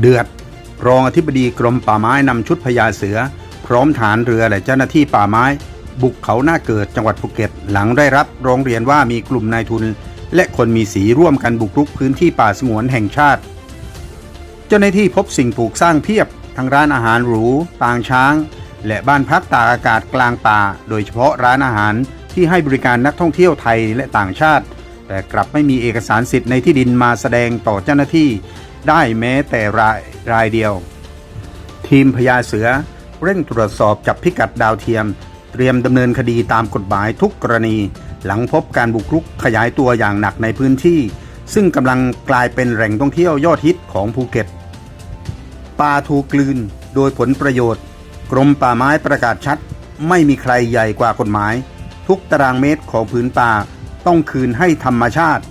เดือด รองอธิบดีกรมป่าไม้นำชุดพญาเสือ พร้อมฐานเรือและเจ้าหน้าที่ป่าไม้ บุกเขาหน้าเกิดจังหวัดภูเก็ต หลังได้รับร้องเรียนว่ามีกลุ่มนายทุน และคนมีสีร่วมกันบุกรุกพื้นที่ป่าสงวนแห่งชาติ เจ้าหน้าที่พบสิ่งปลูกสร้างเพียบทั้งร้านอาหารหรูปางช้าง และบ้านพักตากอากาศกลางป่า โดยเฉพาะร้านอาหารที่ให้บริการนักท่องเที่ยวไทยและต่างชาติ แต่กลับไม่มีเอกสารสิทธิ์ในที่ดินมาแสดงต่อเจ้าหน้าที่ ได้แม้แต่รายรายเดียว ทีมพญาเสือเร่งตรวจสอบจับพิกัดดาวเทียม เตรียมดำเนินคดีตามกฎหมายทุกกรณี หลังพบการบุกรุกขยายตัวอย่างหนักในพื้นที่ ซึ่งกำลังกลายเป็นแหล่งท่องเที่ยวยอดฮิตของภูเก็ตป่าถูกกลืนโดยผลประโยชน์ กรมป่าไม้ประกาศชัด ไม่มีใครใหญ่กว่ากฎหมาย ทุกตารางเมตรของผืนป่าต้องคืนให้ธรรมชาติ